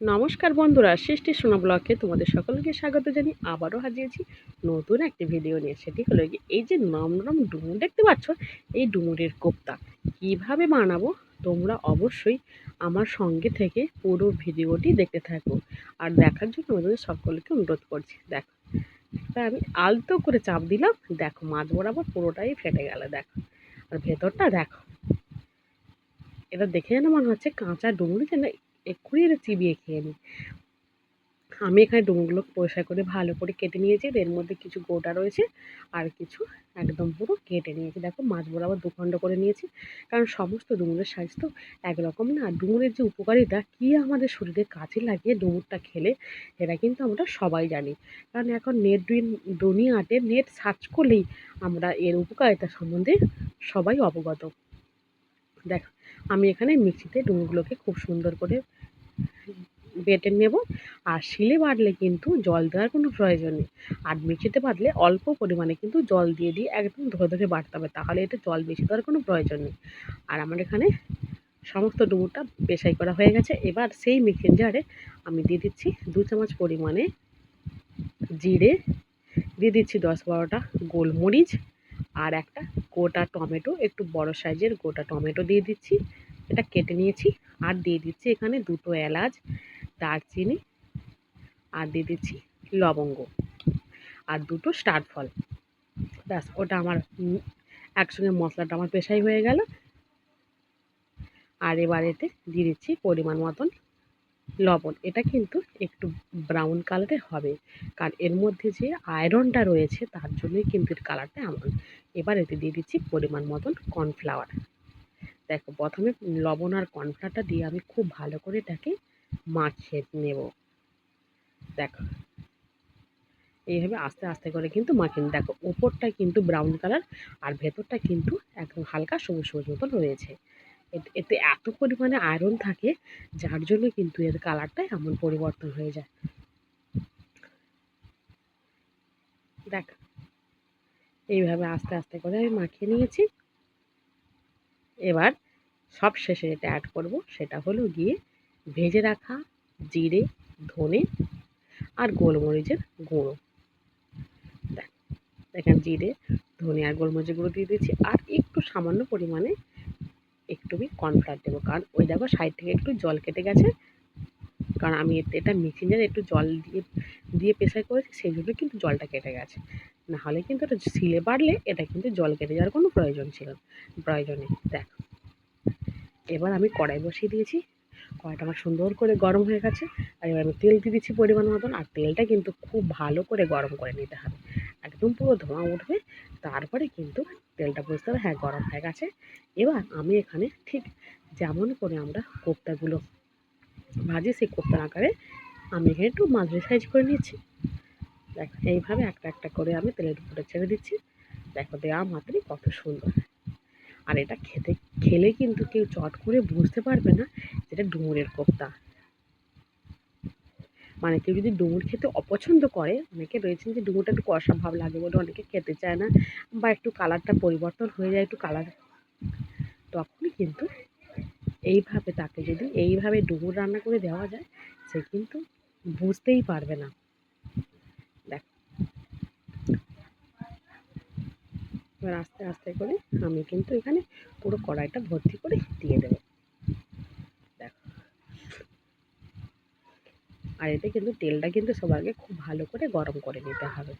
নমস্কার বন্ধুরা, সৃষ্টি সোনা ব্লকে তোমাদের সকলকে স্বাগত জানি আবারও হাজিয়েছি নতুন একটি ভিডিও নিয়ে। সেটি হলো গিয়ে এই যে নরম ডুমুর, দেখতে পাচ্ছ? এই ডুমুরের কোপ্তা। কীভাবে বানাবো? তোমরা অবশ্যই আমার সঙ্গে থেকে পুরো ভিডিওটি দেখতে থাকো। আর দেখার জন্য তোমাদের সকলকে অনুরোধ করছি। দেখো তা আমি আলতো করে চাপ দিলাম। দেখো, মাছ বরাবর পুরোটাই ফেটে গেল, দেখো। আর ভেতরটা দেখো। এটা দেখে যেন মনে হচ্ছে কাঁচা ডুমুর যেন এক্ষুনি এটা চিবিয়ে খেয়ে নিই। আমি এখানে ডুমগুলো পরিষ্কার করে ভালো করে কেটে নিয়েছি, এর মধ্যে কিছু গোটা রয়েছে আর কিছু একদম পুরো কেটে নিয়েছি। দেখো মাছ বরাবর দুখণ্ড করে নিয়েছি, কারণ সমস্ত ডুমুরের সাইজ তো একরকম না। ডুমুরের যে উপকারিতা, কী আমাদের শরীরে কাজে লাগিয়ে ডুমুরটা খেলে এটা কিন্তু আমরা সবাই জানি। কারণ এখন নেট দুনিয়াতে নেট সার্চ করলেই আমরা এর উপকারিতা সম্বন্ধে সবাই অবগত। দেখ, আমি এখানে মিক্সিতে ডুমুরগুলোকে খুব সুন্দর করে বেটে নেব। আর শিলে বাটলে কিন্তু জল দেওয়ার কোনো প্রয়োজন নেই। আর মিক্সিতে বাটলে অল্প পরিমাণে কিন্তু জল দিয়ে দিয়ে একদম ধরে ধরে বাটতে হবে। তাহলে এটা জল বেশি দেওয়ার কোনো প্রয়োজন নেই। আর আমার এখানে সমস্ত ডুমুরটা পেশাই করা হয়ে গেছে। এবার সেই মিক্সিং জারে আমি দিয়ে দিচ্ছি দু চামচ পরিমাণে জিরে, দিয়ে দিচ্ছি দশ বারোটা গোলমরিচ আর একটা গোটা টমেটো, একটু বড় সাইজের গোটা টমেটো দিয়ে দিচ্ছি। এটা কেটে নিয়েছি। আর দিয়ে দিচ্ছি এখানে দুটো এলাচ, দারচিনি আর দিয়ে দিচ্ছি লবঙ্গ আর দুটো স্টার ফল। ব্যাস, ওটা আমার একসঙ্গে মশলাটা আমার পেশাই হয়ে গেল। আর এবার এতে দিয়ে দিচ্ছি পরিমাণ মতন লবণ। এটা কিন্তু একটু ব্রাউন কালারের হবে, কারণ এর মধ্যে যে আয়রনটা রয়েছে, তার জন্যই কিন্তু এর কালারটা এমন। এবার এতে দিয়ে দিচ্ছি পরিমাণ মতন কর্নফ্লাওয়ার দেখো প্রথমে লবণ আর কর্নফ্লাওয়ারটা দিয়ে আমি খুব ভালো করে এটাকে মাখিয়ে নেব। দেখো। এইভাবে আস্তে আস্তে করে কিন্তু মাখিয়ে দেখো ওপরটা কিন্তু ব্রাউন কালার আর ভেতরটা কিন্তু একদম হালকা সবুজ সবুজ মতন রয়েছে। এতে এত পরিমাণে আয়রন থাকে, যার জন্য কিন্তু এর কালারটা এমন পরিবর্তন হয়ে যায়। দেখ। এইভাবে আস্তে আস্তে করে আমি মাখিয়ে নিয়েছি। এবার সব শেষে যেটা অ্যাড করব সেটা হলো গিয়ে ভেজে রাখা জিরে, ধনে আর গোলমরিচের গুঁড়ো। দেখ, দেখেন জিরে, ধনে আর গোলমরিচের গুঁড়ো দিয়ে দিয়েছি আর একটু সামান্য পরিমাণে একটু আমি কর্নফ্লাওয়ার দেবো। কারণ ওই দেখো সাইড থেকে একটু জল কেটে গেছে। কারণ আমি এটা মিক্সিং জারে একটু জল দিয়ে দিয়ে প্রেসার করেছি, সেই জন্য কিন্তু জলটা কেটে গেছে। নাহলে কিন্তু এটা শিলে বাড়লে এটা কিন্তু জল কেটে যাওয়ার কোনো প্রয়োজন ছিল প্রয়োজন নেই দেখ এবার আমি কড়াই বসিয়ে দিয়েছি। কড়াইটা আমার সুন্দর করে গরম হয়ে গেছে। আর এবার আমি তেল দিয়ে দিচ্ছি পরিমাণ মতন। আর তেলটা কিন্তু খুব ভালো করে গরম করে নিতে হবে। একদম পুরো ধোঁয়া উঠবে। তারপরে কিন্তু তেলটা বুঝতে হবে। হ্যাঁ গরম হয়ে গেছে। এবার আমি এখানে ঠিক যেমন করে আমরা কোপ্তাগুলো ভাজি, সেই কোপ্তার আকারে আমি এখানে একটু মাঝারি সাইজ করে নিচ্ছি দেখো, এইভাবে একটা একটা করে আমি তেলের উপরে ছেড়ে দিচ্ছি। দেখো দেওয়া মাত্রই কত সুন্দর। আর এটা খেতে খেলে কিন্তু কেউ চট করে বুঝতে পারবে না যেটা ডুমুরের কোপ্তা। মানে কেউ যদি ডুমুর খেতে অপছন্দ করে, অনেকে রয়েছেন যে ডুমুরটা একটু কষা ভাব লাগে বলে অনেকে খেতে চায় না বা একটু কালারটা পরিবর্তন হয়ে যায় একটু কালার, তখনই কিন্তু এইভাবে তাকে যদি এইভাবে ডুমুর রান্না করে দেওয়া যায়, সে কিন্তু বুঝতেই পারবে না। এবার আস্তে আস্তে করে আমি কিন্তু এখানে পুরো কড়াইটা ভর্তি করে দিয়ে দেবো। দেখো। আর এতে কিন্তু তেলটা কিন্তু আগে খুব ভালো করে গরম করে নিতে হবে।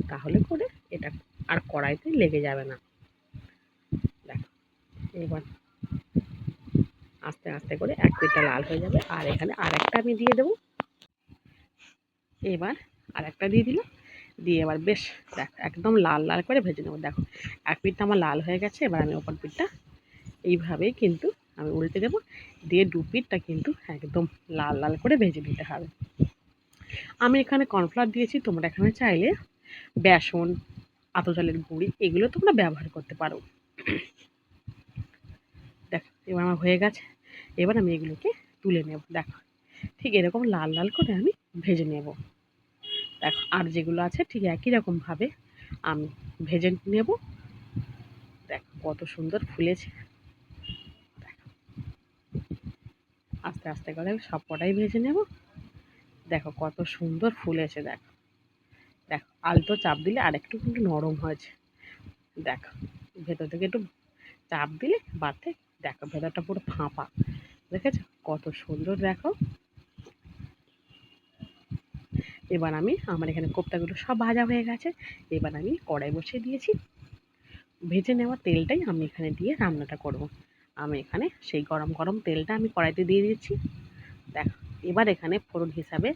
তাহলে করে এটা আর কড়াইতে লেগে যাবে না। দেখো, এবার আস্তে আস্তে করে এক পিঠটা লাল হয়ে যাবে। আর এখানে আর একটা আমি দিয়ে দেবো। এবার আর একটা দিয়ে দিলাম। দিয়ে এবার বেশ দেখ, একদম লাল লাল করে ভেজে নেব। দেখো, এক পিঠটা আমার লাল হয়ে গেছে, এবার আমি ওপর পিঠটা এইভাবেই কিন্তু আমি উল্টে দেবো। দিয়ে দু পিঠটা কিন্তু একদম লাল লাল করে ভেজে নিতে হবে। আমি এখানে কর্নফ্লাওয়ার দিয়েছি, তোমরা এখানে চাইলে বেসন আতো জলের গুঁড়ি, এগুলো তোমরা ব্যবহার করতে পারো। দেখ, এবার আমার হয়ে গেছে। এবার আমি এগুলোকে তুলে নেব। দেখো, ঠিক এরকম লাল লাল করে আমি ভেজে নেব। আর যেগুলো আছে ঠিক একই রকমভাবে আমি ভেজে নেব। দেখো, কত সুন্দর ফুলেছে। আস্তে আস্তে করে সব কটাই ভেজে নেব। দেখো, কত সুন্দর ফুলেছে, দেখো। দেখো, আলতো চাপ দিলে আর একটু কিন্তু নরম হয়েছে। দেখো, ভেতর থেকে একটু চাপ দিলে বাতে দেখো, ভেতরটা পুরো ফাঁপা। দেখেছ? কত সুন্দর, দেখো। এবার আমি আমার এখানে কোপ্তাগুলো সব ভাজা হয়ে গেছে। এবার আমি কড়াই বসিয়ে দিয়েছি। ভেজে নেওয়া তেলটাই আমি এখানে দিয়ে রান্নাটা করব। আমি এখানে সেই গরম গরম তেলটা আমি কড়াইতে দিয়ে দিচ্ছি। দেখ, এবার এখানে ফোড়ন হিসাবে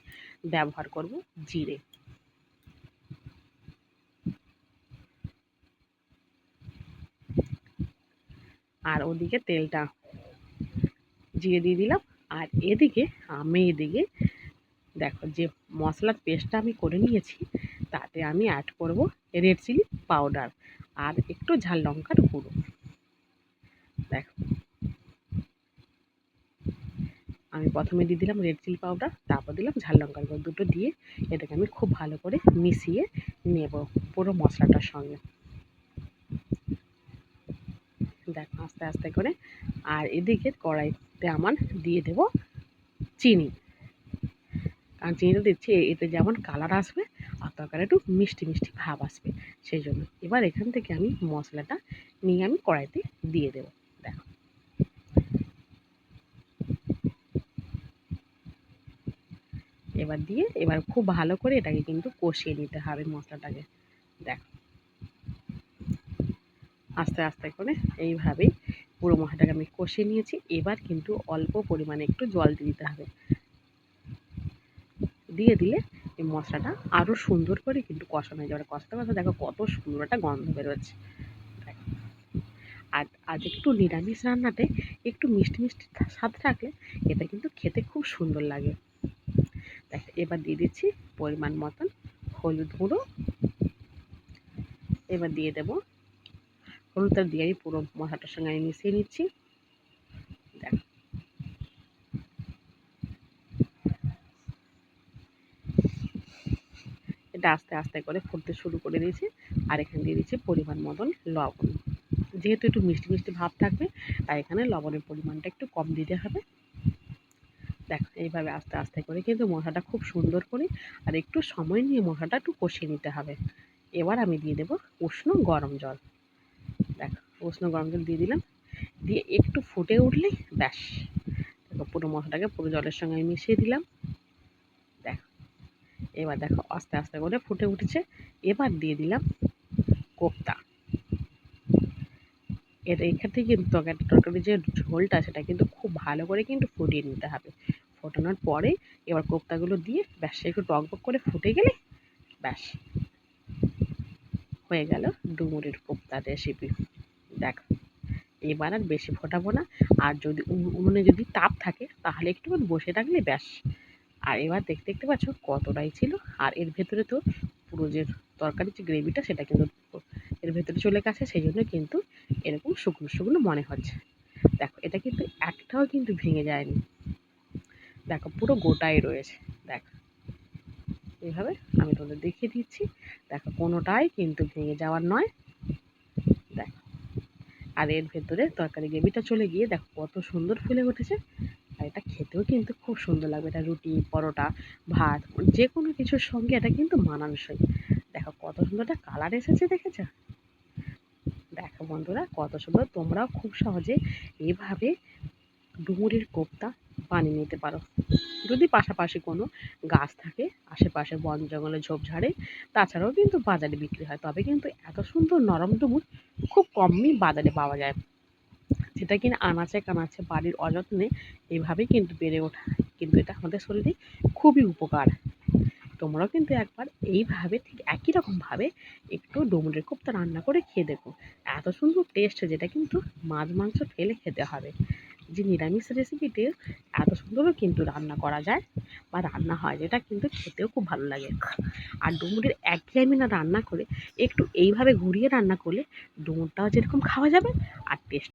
ব্যবহার করব জিরে। আর ওদিকে তেলটা জিরে দিয়ে দিলাম। আর এদিকে আমি এদিকে দেখো যে মশলার পেস্টটা আমি করে নিয়েছি, তাতে আমি অ্যাড করব রেড চিলি পাউডার আর একটু ঝাল লঙ্কার গুঁড়ো। দেখো। আমি প্রথমে দিয়ে দিলাম রেড চিলি পাউডার তারপর দিলাম ঝাল লঙ্কার গুঁড়ো দুটো দিয়ে এটাকে আমি খুব ভালো করে মিশিয়ে নেব পুরো মশলাটার সঙ্গে। দেখো আস্তে আস্তে করে, আর এদিকে কড়াইতে আমার দিয়ে দেব চিনি। চিনিটা দিচ্ছি এতে যেমন কালার আসবে, আর তরকারি একটু মিষ্টি মিষ্টি ভাব আসবে। সেই জন্য এবার এখান থেকে আমি মশলাটা নিয়ে আমি কড়াইতে দিয়ে দেবো। দেখো। এবার দিয়ে এবার খুব ভালো করে এটাকে কিন্তু কষিয়ে নিতে হবে মশলাটাকে। দেখো। আস্তে আস্তে করে এইভাবেই পুরো মশলাটাকে আমি কষিয়ে নিয়েছি। এবার কিন্তু অল্প পরিমাণে একটু জল দিতে হবে। দিয়ে দিলে এই মশলাটা আরও সুন্দর করে কিন্তু কষানো হয়ে যাবে। কষাতে কষাতে দেখো কত সুন্দর একটা গন্ধ বেরোচ্ছে। আর আজ একটু নিরামিষ রান্নাতে একটু মিষ্টি মিষ্টি স্বাদ থাকলে এটা কিন্তু খেতে খুব সুন্দর লাগে। দেখ, এবার দিয়ে দিচ্ছি পরিমাণ মতন হলুদ গুঁড়ো। এবার দিয়ে দেব। হলুদটা দিয়ে পুরো মশলাটার সঙ্গে আমি মিশিয়ে নিচ্ছি দেখ এটা আস্তে আস্তে করে ফুটতে শুরু করে দিয়েছি। আর এখানে দিয়ে দিচ্ছি পরিমাণ মতন লবণ। যেহেতু একটু মিষ্টি মিষ্টি ভাব থাকবে, তাই এখানে লবণের পরিমাণটা একটু কম দিতে হবে। দেখ, এইভাবে আস্তে আস্তে করে কিন্তু মশলাটা খুব সুন্দর করে আর একটু সময় নিয়ে মশলাটা একটু কষিয়ে নিতে হবে। এবার আমি দিয়ে দেবো উষ্ণ গরম জল। দেখ, উষ্ণ গরম জল দিয়ে দিলাম। দিয়ে একটু ফুটে উঠলেই ব্যাস। পুরো মশলাটাকে পুরো জলের সঙ্গে আমি মিশিয়ে দিলাম। এবার দেখো আস্তে আস্তে করে ফুটে উঠেছে। এবার দিয়ে দিলাম কোপ্তা। এর এখান থেকে কিন্তু তরকারি, তরকারির যে ঝোলটা, সেটা কিন্তু খুব ভালো করে কিন্তু ফুটিয়ে নিতে হবে। ফোটানোর পরে এবার কোপ্তাগুলো দিয়ে ব্যাস, একটু টকবক করে ফুটে গেলে ব্যাস, হয়ে গেল ডুমুরের কোপ্তা রেসিপি দেখ, এবার আর বেশি ফোটাবো না। আর যদি উনুনে যদি তাপ থাকে, তাহলে একটু বসে রাখলে ব্যাস। আর এবার দেখতে দেখতে পাচ্ছ কতটাই ছিল। আর এর ভেতরে তো পুরো যে তরকারির যে গ্রেভিটা সেটা কিন্তু এর ভেতরে চলে গেছে। সেই জন্য কিন্তু এরকম শুকনো শুকনো মনে হচ্ছে। দেখো, এটা কিন্তু একটাও কিন্তু ভেঙে যায়নি। দেখো, পুরো গোটাই রয়েছে। দেখ, এইভাবে আমি তোদের দেখিয়ে দিচ্ছি। দেখো, কোনোটাই কিন্তু ভেঙে যাওয়ার নয়। দেখো, আর এর ভেতরে তরকারি গ্রেভিটা চলে গিয়ে দেখো কত সুন্দর ফুলে উঠেছে। এটা খেতেও কিন্তু খুব সুন্দর লাগবে। এটা রুটি, পরোটা, ভাত যে কোনো কিছুর সঙ্গে এটা কিন্তু মানানসই। দেখো কত সুন্দর একটা কালার এসেছে দেখেছ? দেখো বন্ধুরা, কত সুন্দর। তোমরাও খুব সহজে এভাবে ডুমুরের কোপ্তা বানিয়ে নিতে পারো। যদি পাশাপাশি কোনো গাছ থাকে, আশেপাশে বন জঙ্গলে ঝোপঝাড়ে তাছাড়াও কিন্তু বাজারে বিক্রি হয়। তবে কিন্তু এত সুন্দর নরম ডুমুর খুব কমই বাজারে পাওয়া যায়। যেটা কিনা আনাচে কানাচে বাড়ির অযত্নে এইভাবেই কিন্তু বেড়ে ওঠা। কিন্তু এটা আমাদের শরীরে খুবই উপকার। তোমরাও কিন্তু একবার এইভাবে ঠিক একই রকমভাবে একটু ডুমুরের কোপ্তা রান্না করে খেয়ে দেখো। এত সুন্দর টেস্ট যেটা কিন্তু মাছ, মাংস ফেলে খেতে হবে। যে নিরামিষ রেসিপিতে এত সুন্দরও কিন্তু রান্না করা যায় বা রান্না হয়, যেটা কিন্তু খেতেও খুব ভালো লাগে। আর ডুমুরের একঘেয়েমি না রান্না করে একটু এইভাবে ঘুরিয়ে রান্না করলে ডুমুরটাও যেরকম খাওয়া যাবে আর টেস্ট